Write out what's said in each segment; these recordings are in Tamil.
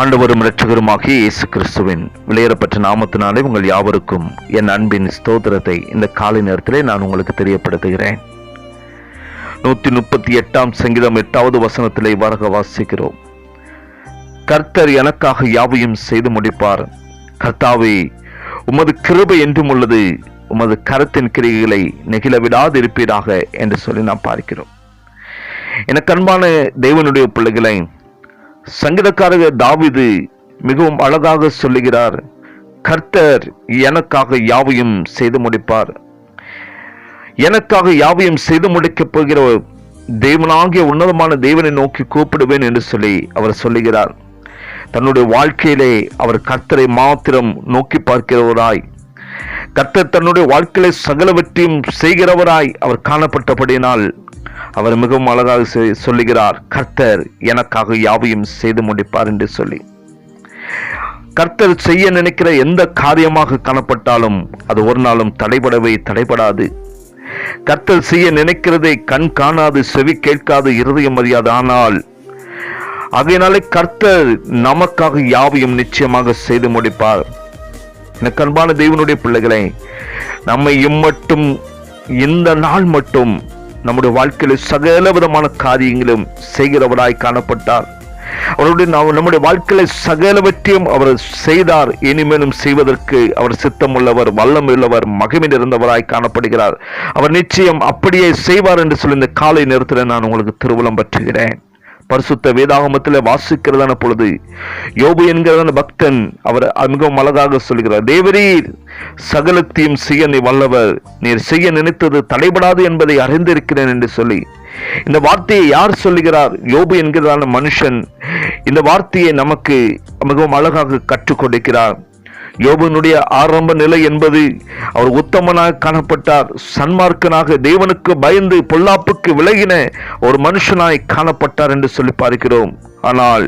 ஆண்டவரும் இரட்சகருமாகிய இயேசு கிறிஸ்துவின் விளையரப்பட்ட நாமத்தினாலே உங்கள் யாவருக்கும் என் அன்பின் ஸ்தோத்திரத்தை இந்த காலை நேரத்திலே நான் உங்களுக்கு தெரியப்படுத்துகிறேன். நூற்றி முப்பத்தி எட்டாம் சங்கீதம் எட்டாவது வசனத்திலே வரக வாசிக்கிறோம். கர்த்தர் எனக்காக யாவையும் செய்து முடிப்பார். கர்த்தாவே உமது கிருபை என்றும் உள்ளது உமது கரத்தின் கிரிகைகளை நெகிழ விடாதிருப்பீராக என்று சொல்லி நாம் பார்க்கிறோம். எனக்கு அன்பான தேவனுடைய பிள்ளைகளை சங்கீதக்காரர் தாவிது மிகவும் அழகாக சொல்லுகிறார் கர்த்தர் எனக்காக யாவையும் செய்து முடிப்பார். எனக்காக யாவையும் செய்து முடிக்கப் போகிற தேவனாகிய உன்னதமான தேவனை நோக்கி கூப்பிடுவேன் என்று சொல்லி அவர் சொல்லுகிறார். தன்னுடைய வாழ்க்கையிலே அவர் கர்த்தரை மாத்திரம் நோக்கி பார்க்கிறவராய் கர்த்தர் தன்னுடைய வாழ்க்கையிலே சகலவற்றையும் செய்கிறவராய் அவர் காணப்பட்டபடியினால் அவர் மிகவும் அழகாக செ- சொல்லுகிறார் கர்த்தர் எனக்காக யாவையும் செய்து முடிப்பார் என்று சொல்லி. கர்த்தர் செய்ய நினைக்கிற எந்த காரியமாக காணப்பட்டாலும் அது ஒரு நாளும் தடைபடவே தடைபடாது. கர்த்தர் செய்ய நினைக்கிறதை கண் காணாது செவி கேட்காது இருதயம் அறியாது. ஆனால் அதனாலே கர்த்தர் நமக்காக யாவையும் நிச்சயமாக செய்து முடிப்பார். எனக்கு அன்பான தெய்வனுடைய பிள்ளைகளை நம்மை இம்மட்டும் இந்த நாள் மட்டும் நம்முடைய வாழ்க்கையில் சகல விதமான காரியங்களும் செய்கிறவராய் காணப்பட்டார். அவருடைய நம்முடைய வாழ்க்கையில சகலவற்றையும் அவர் செய்தார். இனிமேலும் செய்வதற்கு அவர் சித்தம் உள்ளவர் வல்லம் உள்ளவர் மகிமை இருந்தவராய் காணப்படுகிறார். அவர் நிச்சயம் அப்படியே செய்வார் என்று சொல்லி இந்த காலை நேரத்தில் நான் உங்களுக்கு திருவுளம் பற்றுகிறேன். பரிசுத்த வேதாகமத்தில் வாசிக்கிறதான பொழுது யோபு என்கிறதான பக்தன் அவர் மிகவும் அழகாக சொல்கிறார். தேவரீர் சகலத்தையும் செய்ய நீ வல்லவர். நீர் செய்ய நினைத்தது தடைபடாது என்பதை அறிந்திருக்கிறேன் என்று சொல்லி இந்த வார்த்தையை யார் சொல்லுகிறார்? யோபு என்கிறதான மனுஷன் இந்த வார்த்தையை நமக்கு மிகவும் அழகாக கற்றுக் கொடுக்கிறார். யோபனுடைய ஆரம்ப நிலை என்பது அவர் உத்தமனாக காணப்பட்டார் சன்மார்க்கனாக தேவனுக்கு பயந்து பொல்லாப்புக்கு விலகின ஒரு மனுஷனாய் காணப்பட்டார் என்று சொல்லி பார்க்கிறோம். ஆனால்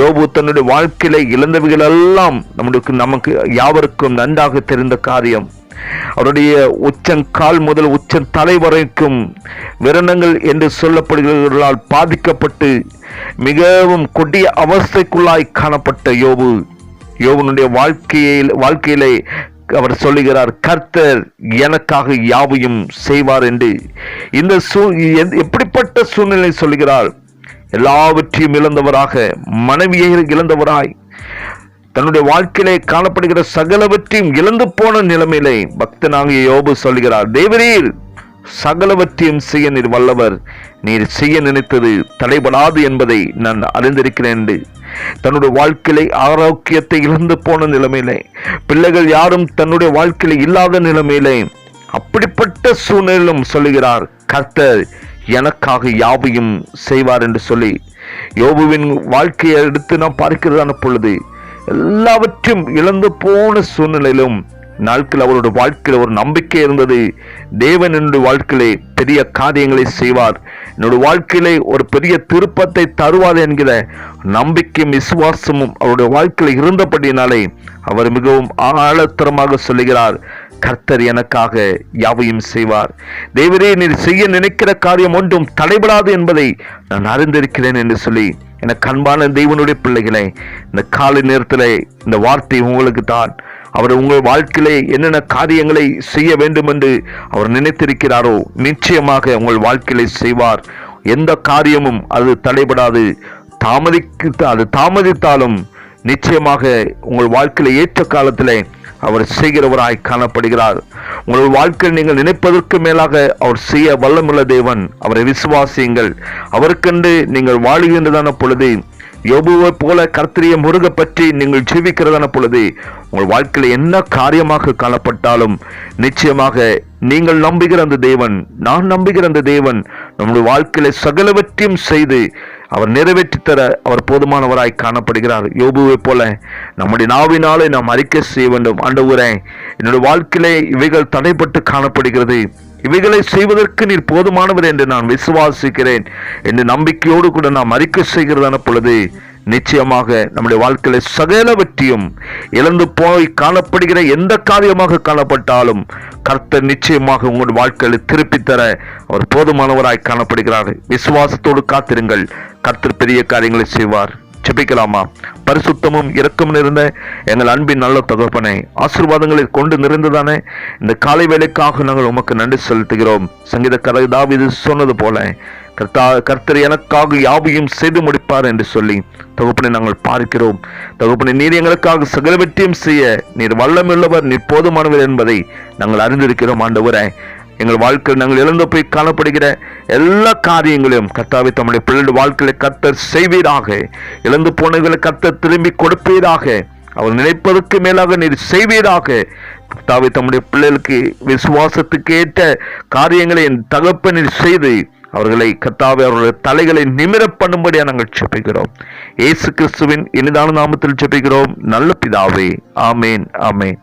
யோபு தன்னுடைய வாழ்க்கையில இழந்தவைகள் எல்லாம் நம்மளுக்கு நமக்கு யாவருக்கும் நன்றாக தெரிந்த காரியம். அவருடைய உச்சங்கால் முதல் உச்சம் தலை வரைக்கும் விரணங்கள் என்று சொல்லப்படுகிறவர்களால் பாதிக்கப்பட்டு மிகவும் கொடிய அவஸ்தைக்குள்ளாய் காணப்பட்ட யோபு. யோவனுடைய வாழ்க்கையில் வாழ்க்கையிலே அவர் சொல்லுகிறார் கர்த்தர் எனக்காக யாவையும் செய்வார் என்று. இந்த சூ எப்படிப்பட்ட சூழ்நிலை சொல்லுகிறார்? எல்லாவற்றையும் இழந்தவராக மனைவியை இழந்தவராய். தன்னுடைய வாழ்க்கையிலே காணப்படுகிற சகலவற்றையும் இழந்து போன நிலைமையிலே பக்தனாகிய யோபு சொல்கிறார் தேவரீர் சகலவற்றையும் செய்ய நீர் வல்லவர். நீர் செய்ய நினைத்தது தடைபடாது என்பதை நான் அறிந்திருக்கிறேன் என்று. தன்னுடைய வாழ்க்கையிலே ஆரோக்கியத்தை இழந்து போன நிலைமையிலே. பிள்ளைகள் யாரும் தன்னுடைய வாழ்க்கையில இல்லாத நிலைமையிலே அப்படிப்பட்ட சூழ்நிலையிலும் சொல்லுகிறார் கர்த்தர் எனக்காக யாவையும் செய்வார் என்று சொல்லி. யோபுவின் வாழ்க்கையை எடுத்து நாம் பார்க்கிறதான பொழுது எல்லாவற்றையும் இழந்து போன சூழ்நிலையிலும் நாட்கள் அவருடைய வாழ்க்கையில் ஒரு நம்பிக்கை இருந்தது. தேவன் என்னுடைய வாழ்க்கையிலே பெரிய காரியங்களை செய்வார். என்னுடைய வாழ்க்கையிலே ஒரு பெரிய திருப்பத்தை தருவார் என்கிற நம்பிக்கையும் விசுவாசமும் அவருடைய வாழ்க்கையில் இருந்தபடியினாலே அவர் மிகவும் ஆழத்தரமாக சொல்லுகிறார். கர்த்தர் எனக்காக யாவையும் செய்வார். தேவரே நீர் செய்ய நினைக்கிற காரியம் ஒன்றும் தடைபடாது என்பதை நான் அறிந்திருக்கிறேன் என்று சொல்லி எனக்கு அன்பான தெய்வனுடைய பிள்ளைகளை இந்த காலை நேரத்தில் இந்த வார்த்தை உங்களுக்கு தான் அவர் உங்கள் வாழ்க்கையிலே என்னென்ன காரியங்களை செய்ய வேண்டும் என்று அவர் நினைத்திருக்கிறாரோ நிச்சயமாக உங்கள் வாழ்க்கையிலே செய்வார். எந்த காரியமும் அது தடைபடாது. தாமதிக்கு அது தாமதித்தாலும் நிச்சயமாக உங்கள் வாழ்க்கையில் ஏற்ற காலத்தில் அவர் செய்கிறவராய் காணப்படுகிறார். உங்கள் வாழ்க்கையில் நீங்கள் நினைப்பதற்கு மேலாக அவர் செய்ய வல்லமுள்ள தேவன். அவரை விசுவாசியுங்கள். அவருக்கென்று நீங்கள் வாழுகின்றதான பொழுது யோபுவை போல கர்த்தரிய முருக பற்றி நீங்கள் ஜீவிக்கிறதான பொழுது உங்கள் வாழ்க்கையில் என்ன காரியமாக காணப்பட்டாலும் நிச்சயமாக நீங்கள் நம்புகிற அந்த தேவன் நான் நம்புகிற அந்த தேவன் நம்முடைய வாழ்க்கையில சகலவற்றையும் செய்து அவர் நிறைவேற்றி தர அவர் போதுமானவராய் காணப்படுகிறார். யோபுவை போல நம்முடைய நாவினாலே நாம் அறிக்கை செய்ய வேண்டும். ஆண்டவரே என்னுடைய வாழ்க்கையிலே இவைகள் தடைப்பட்டு காணப்படுகிறது. இவைகளை செய்வதற்கு நீர் போதுமானவர் என்று நான் விசுவாசிக்கிறேன் என்று நம்பிக்கையோடு கூட நாம் அறிக்கை செய்கிறதான பொழுது நிச்சயமாக நம்முடைய வாழ்க்கையில சகலவற்றையும் இழந்து போய் காணப்படுகிற எந்த காரியமாக காணப்பட்டாலும் கர்த்தர் நிச்சயமாக உங்கள் வாழ்க்கையில திருப்பி தர அவர் போதுமானவராய் காணப்படுகிறார். விசுவாசத்தோடு காத்திருங்கள். கர்த்தர் பெரிய காரியங்களை செய்வார். ஜெபிக்கலாமா? பரிசுத்தமும் இரக்கம் நிறைந்த எங்கள் அன்பின் நல்ல தகப்பனை ஆசீர்வாதங்களை கொண்டு நிறைந்ததானே? இந்த காலை வேலைக்காக நாங்கள் உமக்கு நன்றி செலுத்துகிறோம். சங்கீத கதை தாவிது சொன்னது போல கர்த்தா கர்த்தர் எனக்காக யாவையும் செய்து முடிப்பார் என்று சொல்லி தகுப்பனை நாங்கள் பார்க்கிறோம். தகுப்பனை நீர் எங்களுக்காக சகலவற்றையும் செய்ய நீர் வல்லமுள்ளவர் நீர் போதுமானவர் என்பதை நாங்கள் அறிந்திருக்கிறோம் ஆண்டவரை. எங்கள் வாழ்க்கையில் நாங்கள் இழந்து போய் காணப்படுகிற எல்லா காரியங்களையும் கர்த்தாவை தம்முடைய பிள்ளை வாழ்க்கையில கத்தர் செய்வீராக. இழந்து போனவர்களை கத்தர் திரும்பி கொடுப்பீராக. அவர் நினைப்பதற்கு மேலாக நீர் செய்வீராக. கர்த்தாவை தம்முடைய பிள்ளைகளுக்கு விசுவாசத்துக்கு ஏற்ற காரியங்களை என் தகப்பனில் செய்து அவர்களை கர்த்தாவை அவருடைய தலைகளை நிமிர பண்ணும்படியா நாங்கள் செப்பிக்கிறோம் ஏசு கிறிஸ்துவின் இனிதான நாமத்தில் செப்பிக்கிறோம் நல்ல பிதாவே. ஆமேன் ஆமேன்.